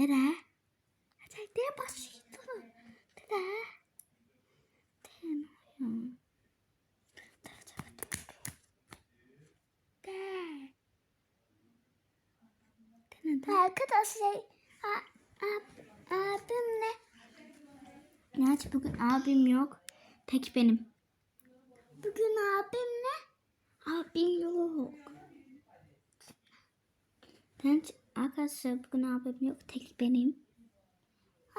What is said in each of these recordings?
Dede. Hadi dede başlayalım. Dede. Dede. Arkadaşlar a, abim ne? Gerçi bugün abim yok. Tek benim. Bugün abim ne? Abim yok. Ben arkadaşlar bugün abim yok. Tek benim.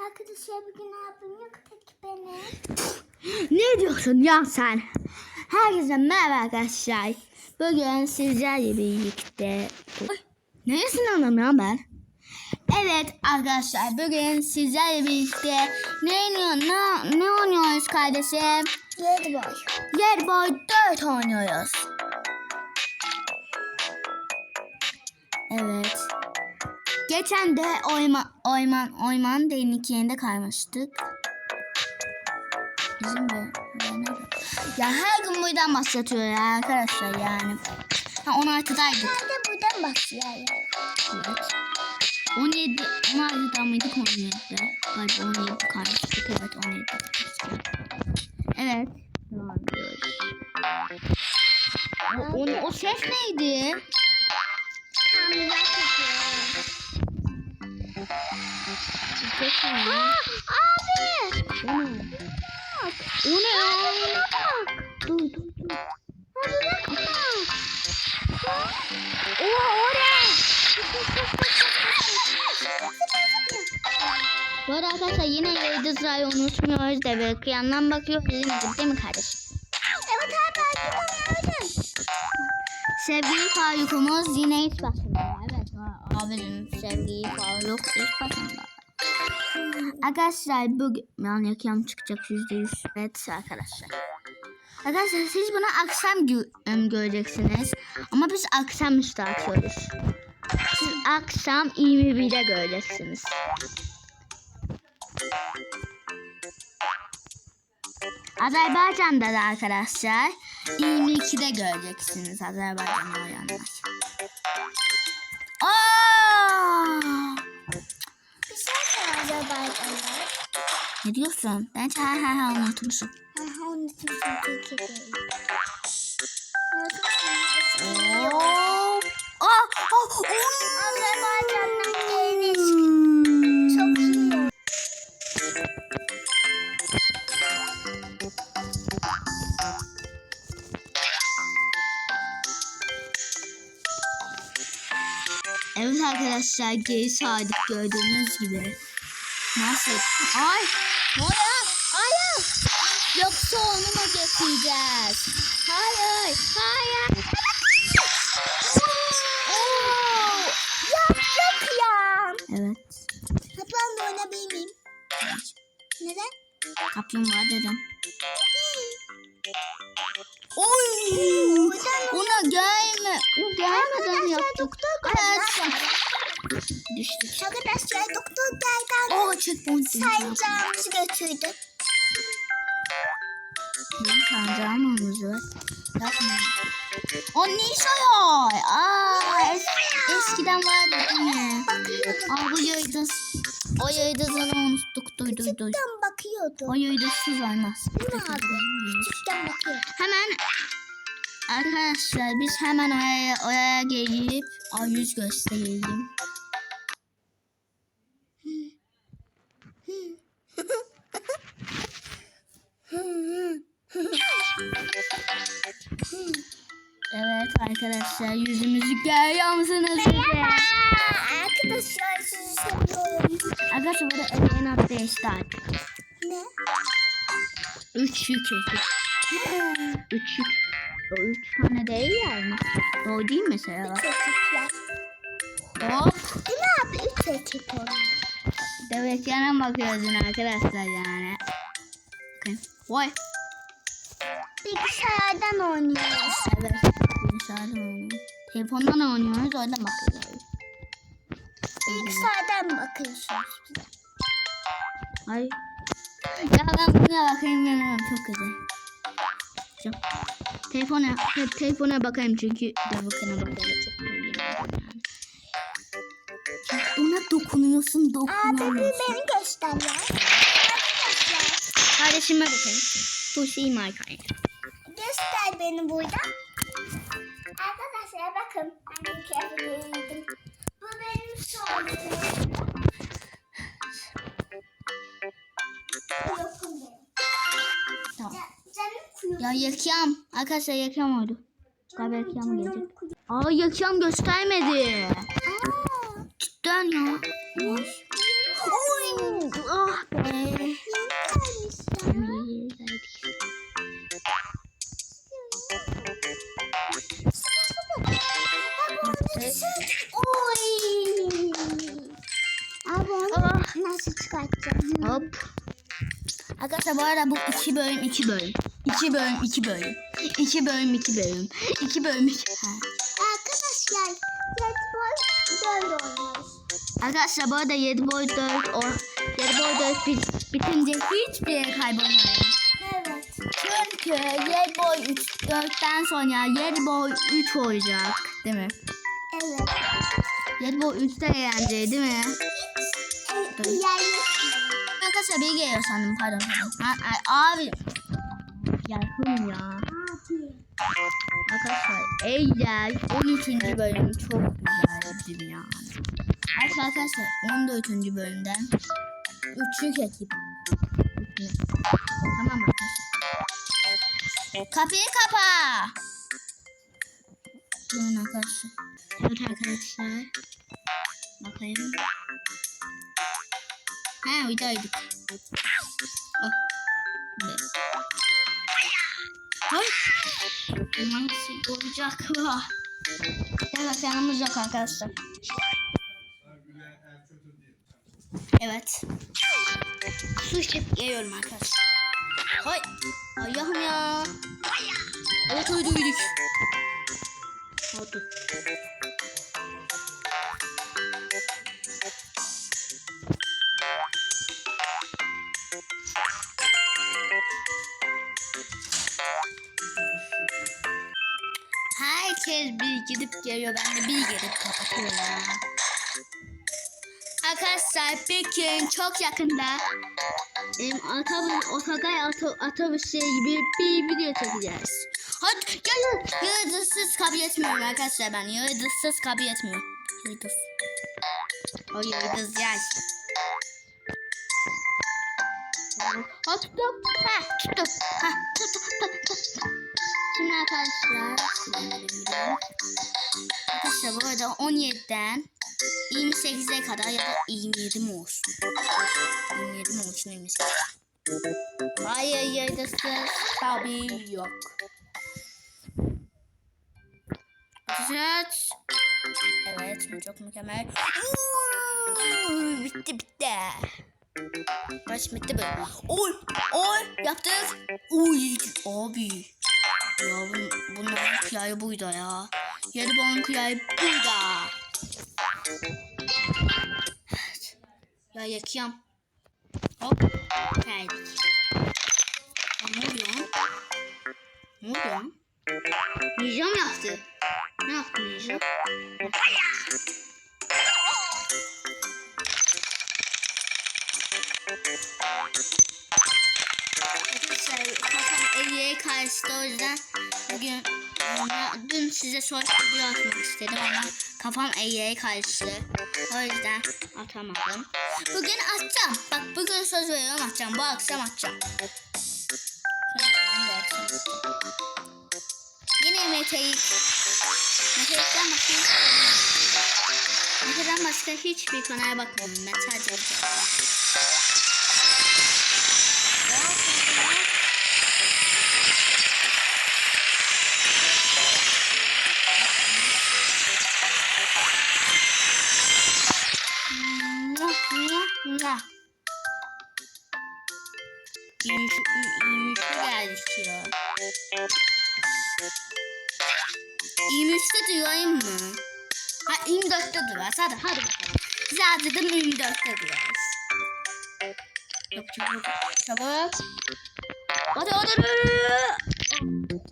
Arkadaşlar bugün abim yok tek benim. Ne diyorsun ya sen? Herkese merhaba arkadaşlar. Bugün sizlerle birlikte... Ay, Neresin anlamıyorum ben? Evet arkadaşlar bugün sizlerle birlikte ne, oynuyor, ne, ne oynuyoruz kardeşim? Yedi boy. Yer boy 4 oynuyoruz. Evet. Geçen de oyma, oyman, oyman değin iki yerinde kaymıştık. Bizim de. Ya her gün buradan başlatıyor ya arkadaşlar yani. Ha 16'daydık. Ben de buradan başlayalım. Evet. 17, 16'da mıydık 17'de? Galiba 17 kaymıştık. Evet 17 Evet. O, o, o ses neydi? Tam yapıyorum. Ses neydi? Abi! O ne? O ne ya? Dur dur dur. Abi bak. Oha o ne? Bu arada arkadaşlar yine yıldızları unutmuyoruz da böyle kıyandan bakıyoruz mi, değil mi kardeşim? Evet abi artık gördüm. Sevgili Faruk'umuz yine ilk başında. Evet abinin sevgili Faruk ilk başında. Arkadaşlar bugün yani yakam çıkacak yüzde yüz. Evet arkadaşlar. Arkadaşlar siz bunu akşam gö- göreceksiniz. Ama biz akşam işte atıyoruz. Siz akşam 21'de göreceksiniz. Azerbaycan'da da arkadaşlar 22'de göreceksiniz Azerbaycan'da oyanlar. Aa! Ne diyorsun? Ben ha ha ha unutmuşum. Türkiye değil. Unutmuşum. Azerbaycan'dan en eski. Çok iyi. Evet arkadaşlar geri sardık gördüğünüz gibi. Nasıl? Ay! Hayır! Hayır! Yoksa onu mu getireceğiz? Hayır! Hayır! Arkadaşlar doktor geldi. Oo checkpoint. Sancağımızı götürdü. Benim sancağımız var. Yapma. O Nisa'ya. Aa, es eskiden vardı değil mi? Aa bu yıldız. O yıldızını unuttuk. Duy duy duy. Küçükten bakıyordu. O yıldızsız olmaz. Mi abi? Küçükten bakıyordu. Hemen arkadaşlar biz hemen oraya, oraya gelip ay yüz gösterelim. Arkadaşlar yüzümüzü görüyor musunuz? bize? Arkadaşlar sizi seviyorum. Arkadaşlar burada Eren attı işte artık. Ne? Üç yük çektik. Üç yük. O üç tane değil yani. O değil mesela. Üç erkekler. Hop. Mi abi? Üç erkek oldu. Evet yana bakıyoruz yine arkadaşlar yani. Bakın. Vay. Bilgisayardan oynuyoruz. Evet. Bilgisayardan oynuyoruz. Telefondan oynuyoruz oradan bakıyoruz. Bilgisayardan bakıyorsunuz bize. Ay. Ya ben buna bakayım yanıyorum çok güzel. Çok. Telefona, te, telefona bakayım çünkü telefona bakayım çok yani. ona dokunuyorsun dokunuyorsun. beni göster ya. Kardeşime bakın. Bu şey markayı. göster beni burada. Arkadaşlar bakın. Annem kıyafetini Bu benim benim. Tamam. Ya yakam. Arkadaşlar yakam oldu. Galiba yakam gelecek. Aa yakam göstermedi. Aa, Cidden ya. Oy. Ah be. Hop. Arkadaşlar bu arada bu iki bölüm iki bölüm. İki bölüm iki bölüm. İki bölüm iki bölüm. İki bölüm iki. Ha. Arkadaşlar Red Bull böyle oynuyoruz. Arkadaşlar bu arada 7 boy 4 o 7 boy 4 bit, bitince hiçbir yere kaybolmayın. Evet. Çünkü 7 boy 3 4'ten sonra 7 boy 3 olacak. Değil mi? Evet. 7 boy 3 de eğlenceli değil mi? Evet. Yerleşim. Arkadaşlar bir geliyor sandım pardon pardon. Ha, abi. Yarhım ya. Arkadaşlar Eylül 13. bölüm çok güzeldi yani. Evet arkadaşlar 14. bölümden 3'lük ekip. Tamam arkadaşlar. Kapıyı kapa. Durun arkadaşlar. Evet arkadaşlar. Bakayım. Ha uydaydık. Oh. Evet. Ay. Nasıl olacak? Evet yanımız yok arkadaşlar. Evet. Su içip geliyorum arkadaşlar. Hay. Ayağım ya. Evet uyduyduk. Oldu. Herkes bir gidip geliyor. Ben de bir gelip kapatıyorum ya. Arkadaşlar bir çok yakında em, otobüs, otogay oto, otobüsü gibi bir video çekeceğiz. Hadi gelin. Yıldızsız kabul etmiyorum arkadaşlar ben. Yıldızsız kabul etmiyorum. Yıldız. O yıldız yay. Ha tuttum. Ha tuttum. Ha tuttum. tuttum, tuttum. Şimdi arkadaşlar. Arkadaşlar bu arada 17'den 28'e kadar ya da 27 mi olsun? 27 mi olsun 28? Hayır yıldızsız tabii yok. Evet. Evet çok mükemmel. Bitti bitti. Baş bitti böyle. Oy oy yaptık. Uy abi. Ya bun, bunların kıyayı buydu ya. Yedi balon kıyayı buydu. Evet. Ya yakıyorum. Hop. Geldik. Ya ne oluyor? Ne oluyor? Ninja mı yaptı? Ne yaptı Ninja? Soru video atmak istedim ama kafam Eli'ye karıştı. O yüzden atamadım. Bugün atacağım. Bak bugün söz veriyorum atacağım. Bu akşam atacağım. Yine Mete'yi Mete'den başka Mete'den başka hiçbir konuya bakmıyorum. Ben sadece 23'te durayım mı? Ha 24'te durarız. Hadi hadi bakalım. Size acıdım 24'te durarız. Yok çabuk. Çabuk. Hadi. hadi.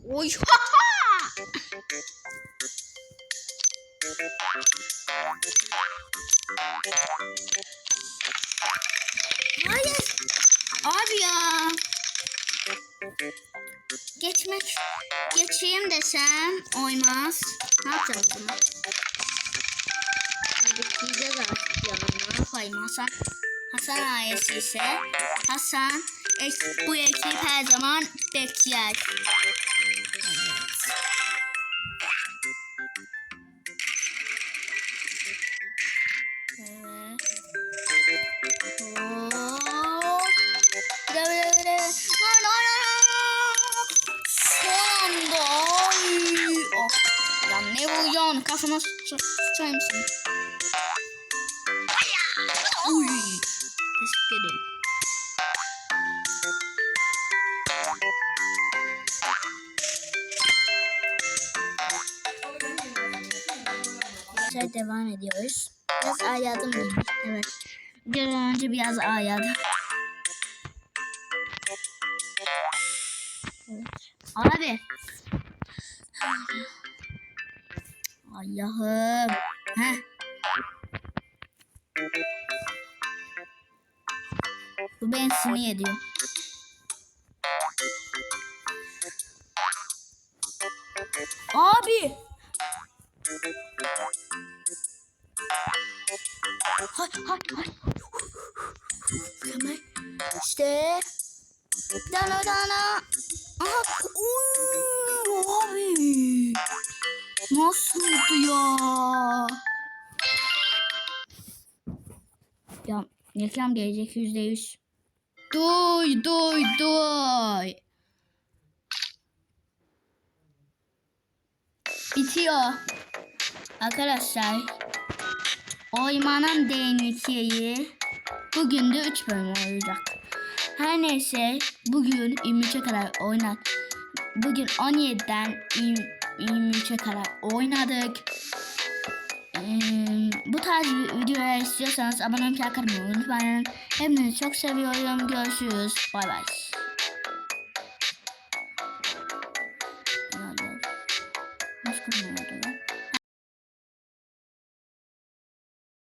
Oy ha ha. Hayır. Abi ya. Geçmek geçeyim desem oymaz. Ne zaman? Hadi gideceğiz artık ya. Ne Hasan? Hasan ailesi ise Hasan bu ekip her zaman bekler. Kafama sıç- sıçar mısın? Uy. Teşekkür ederim. Arkadaşlar devam ediyoruz. Biraz gibi. Evet. Videodan önce biraz ayadım. Evet. Abi. Allah'ım. Heh. Bu beni sinir ediyor. Abi. Hay hay hay. Mükemmel. İşte. Dana dana. Aha. Uuu, abi. Nasıldı ya? Ya reklam gelecek yüzde yüz. Duy duy duy. Bitiyor. Arkadaşlar Oymanın değnekliği bugün de 3 bölüm olacak. Her neyse bugün 23'e kadar oynadık. Bugün 17'den 23'e kadar oynadık. Ee, bu tarz videolar istiyorsanız abone olmayı unutmayın. Hepinizi çok seviyorum. Görüşürüz. Bay bay.